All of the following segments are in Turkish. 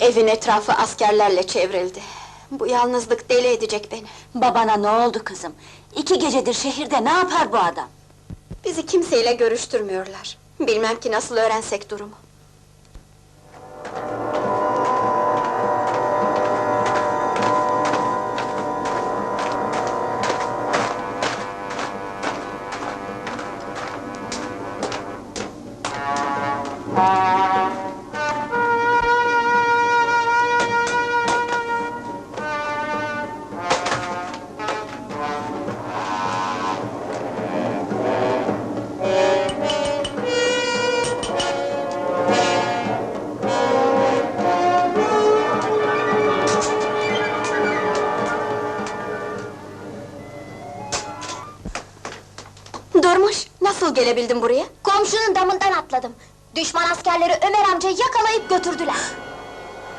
Evin etrafı askerlerle çevrildi. Bu yalnızlık deli edecek beni. Babana ne oldu kızım? İki gecedir şehirde ne yapar bu adam? Bizi kimseyle görüştürmüyorlar. Bilmem ki nasıl öğrensek durumu. Nasıl gelebildin buraya? Komşunun damından atladım. Düşman askerleri Ömer amcayı yakalayıp götürdüler.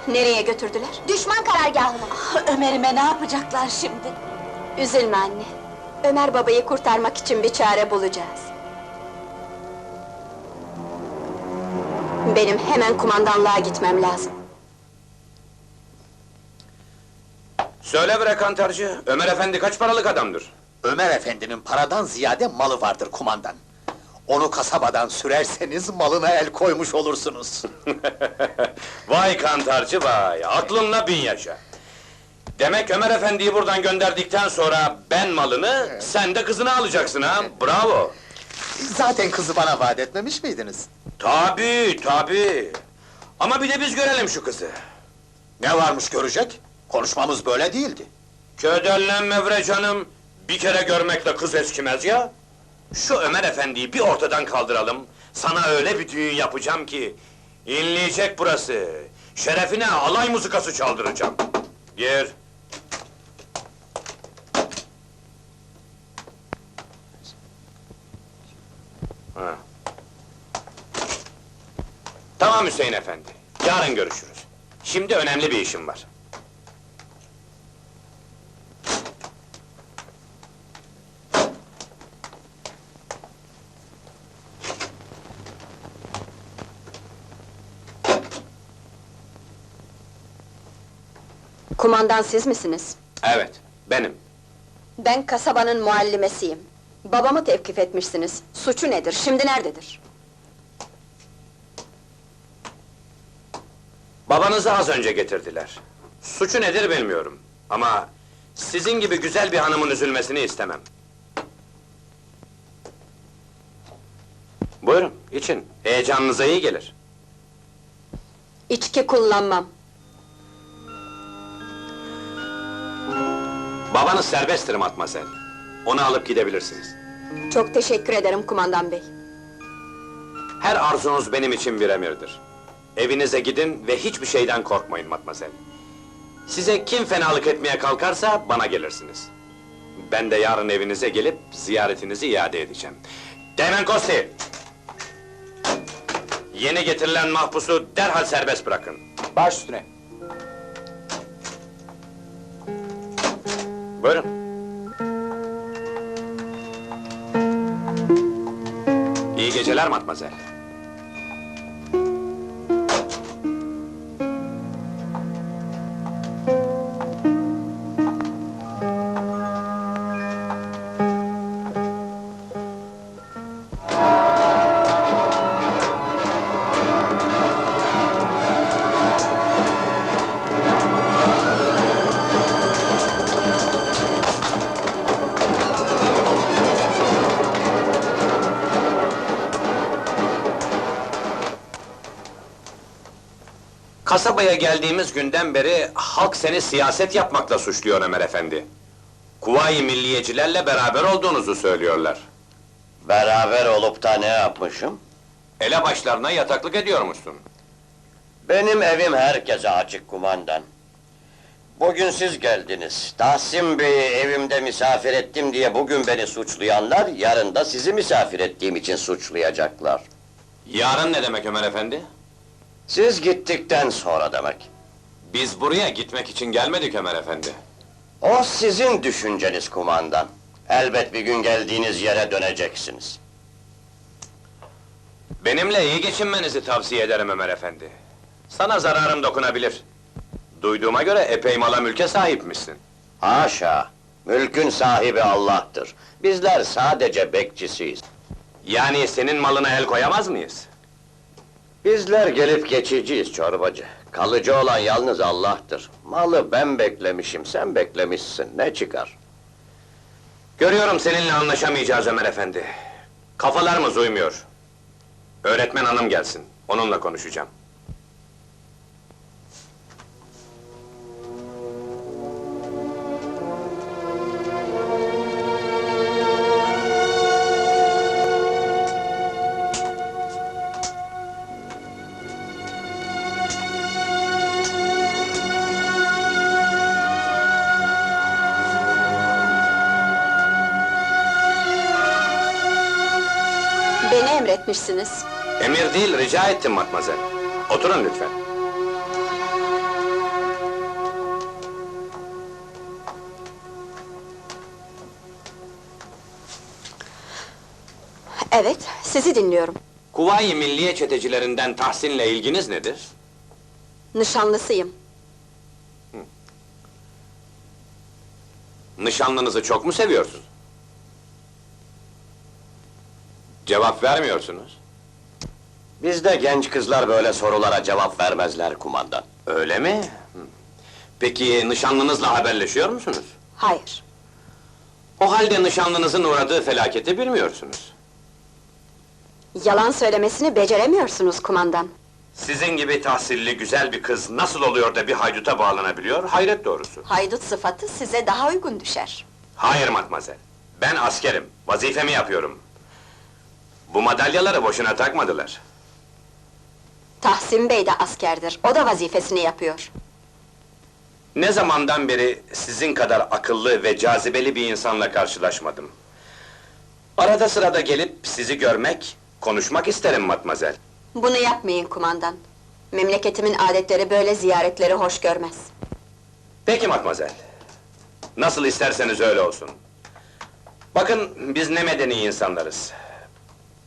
Nereye götürdüler? Düşman karargahına. Ah, Ömer'ime ne yapacaklar şimdi? Üzülme anne. Ömer babayı kurtarmak için bir çare bulacağız. Benim hemen kumandanlığa gitmem lazım. Söyle bre kantarcı, Ömer efendi kaç paralık adamdır? Ömer efendinin paradan ziyade malı vardır kumandan. Onu kasabadan sürerseniz malına el koymuş olursunuz. vay kantarcı vay, aklınla bin yaşa. Demek Ömer efendiyi buradan gönderdikten sonra ben malını, sen de kızını alacaksın ha, bravo! Zaten kızı bana vaat etmemiş miydiniz? Tabii, tabii! Ama bir de biz görelim şu kızı. Ne varmış görecek? Konuşmamız böyle değildi. Ködellenme bre canım, bir kere görmekle kız eskimez ya! Şu Ömer efendiyi bir ortadan kaldıralım, sana öyle bir düğün yapacağım ki... ...inleyecek burası! Şerefine alay muzikası çaldıracağım! Gir! Ha. Tamam Hüseyin efendi, yarın görüşürüz. Şimdi önemli bir işim var. Kumandan siz misiniz? Evet, benim. Ben kasabanın muallimesiyim. Babamı tevkif etmişsiniz. Suçu nedir, şimdi nerededir? Babanızı az önce getirdiler. Suçu nedir bilmiyorum. Ama sizin gibi güzel bir hanımın üzülmesini istemem. Buyurun, için. Heyecanınıza iyi gelir. İçki kullanmam. Babanız serbesttir matmazel. Onu alıp gidebilirsiniz. Çok teşekkür ederim kumandan bey. Her arzunuz benim için bir emirdir. Evinize gidin ve hiçbir şeyden korkmayın matmazel. Size kim fenalık etmeye kalkarsa bana gelirsiniz. Ben de yarın evinize gelip ziyaretinizi iade edeceğim. Teğmen Kosti! Yeni getirilen mahpusu derhal serbest bırakın. Baş üstüne. Buyurun. İyi geceler matmazel. Kasabaya geldiğimiz günden beri halk seni siyaset yapmakla suçluyor Ömer efendi. Kuvayi milliyecilerle beraber olduğunuzu söylüyorlar. Beraber olup da ne yapmışım? Elebaşlarına yataklık ediyormuşsun. Benim evim herkese açık kumandan. Bugün siz geldiniz. Tahsin Bey'i evimde misafir ettim diye bugün beni suçlayanlar... ...yarın da sizi misafir ettiğim için suçlayacaklar. Yarın ne demek Ömer efendi? Siz gittikten sonra demek. Biz buraya gitmek için gelmedik Ömer efendi. O sizin düşünceniz kumandan. Elbet bir gün geldiğiniz yere döneceksiniz. Benimle iyi geçinmenizi tavsiye ederim Ömer efendi. Sana zararım dokunabilir. Duyduğuma göre epey mala mülke sahipmişsin. Haşa! Mülkün sahibi Allah'tır. Bizler sadece bekçisiyiz. Yani senin malına el koyamaz mıyız? Bizler gelip geçiciyiz çorbacı. Kalıcı olan yalnız Allah'tır. Malı ben beklemişim, sen beklemişsin. Ne çıkar? Görüyorum seninle anlaşamayacağız Ömer efendi. Kafalarımız uymuyor. Öğretmen hanım gelsin, onunla konuşacağım. Beni emretmişsiniz. Emir değil, rica ettim matmazel. Oturun lütfen. Evet, sizi dinliyorum. Kuvayi Milliye çetecilerinden Tahsin'le ilginiz nedir? Nişanlısıyım. Nişanlınızı çok mu seviyorsunuz? Cevap vermiyorsunuz. Bizde genç kızlar böyle sorulara cevap vermezler kumandan. Öyle mi? Peki nişanlınızla haberleşiyor musunuz? Hayır. O halde nişanlınızın uğradığı felaketi bilmiyorsunuz. Yalan söylemesini beceremiyorsunuz kumandan. Sizin gibi tahsilli güzel bir kız nasıl oluyor da bir hayduta bağlanabiliyor? Hayret doğrusu. Haydut sıfatı size daha uygun düşer. Hayır matmazel. Ben askerim. Vazifemi yapıyorum. Bu madalyaları boşuna takmadılar. Tahsin Bey de askerdir. O da vazifesini yapıyor. Ne zamandan beri sizin kadar akıllı ve cazibeli bir insanla karşılaşmadım. Arada sırada gelip sizi görmek, konuşmak isterim matmazel. Bunu yapmayın kumandan. Memleketimin adetleri böyle ziyaretleri hoş görmez. Peki matmazel. Nasıl isterseniz öyle olsun. Bakın, biz ne medeni insanlarız.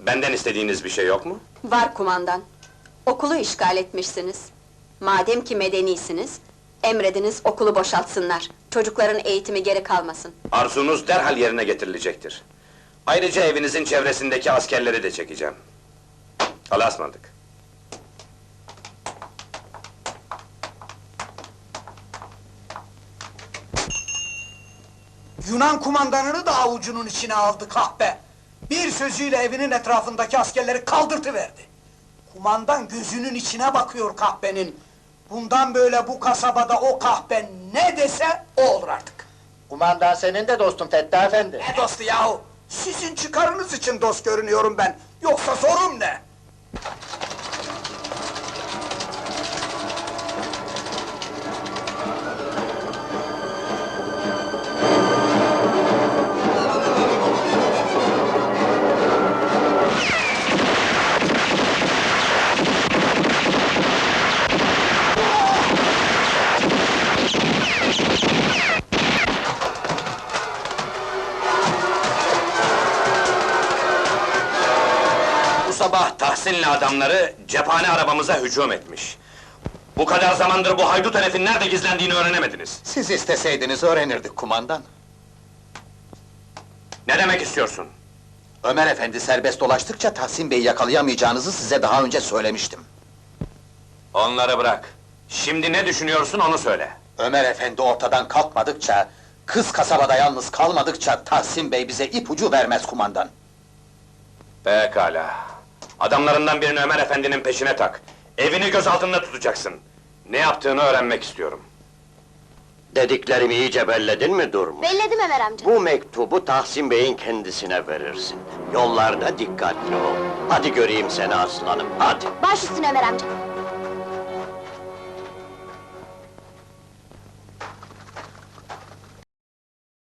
Benden istediğiniz bir şey yok mu? Var kumandan. Okulu işgal etmişsiniz. Madem ki medenisiniz, emrediniz okulu boşaltsınlar. Çocukların eğitimi geri kalmasın. Arzunuz derhal yerine getirilecektir. Ayrıca evinizin çevresindeki askerleri de çekeceğim. Allah'a ısmarladık. Yunan kumandanını da avucunun içine aldı kahpe. Bir sözüyle evinin etrafındaki askerleri kaldırtıverdi. Kumandan gözünün içine bakıyor kahpenin. Bundan böyle bu kasabada o kahpe ne dese o olur artık. Kumandan senin de dostun Fettah Efendi. Ne dostu yahu? Sizin çıkarınız için dost görünüyorum ben. Yoksa sorum ne? Sabah Tahsin'le adamları cephane arabamıza hücum etmiş. Bu kadar zamandır bu haydut herifin nerede gizlendiğini öğrenemediniz. Siz isteseydiniz öğrenirdik kumandan. Ne demek istiyorsun? Ömer Efendi serbest dolaştıkça Tahsin Bey'i yakalayamayacağınızı size daha önce söylemiştim. Onları bırak. Şimdi ne düşünüyorsun onu söyle. Ömer Efendi ortadan kalkmadıkça, kız kasabada yalnız kalmadıkça Tahsin Bey bize ipucu vermez kumandan. Pekala. Adamlarından birini Ömer Efendi'nin peşine tak. Evini göz altında tutacaksın. Ne yaptığını öğrenmek istiyorum. Dediklerimi iyice belledin mi Durmuş? Belledim Ömer amca. Bu mektubu Tahsin Bey'in kendisine verirsin. Yollarda dikkatli ol. Hadi göreyim seni aslanım, hadi. Baş üstüne Ömer amca.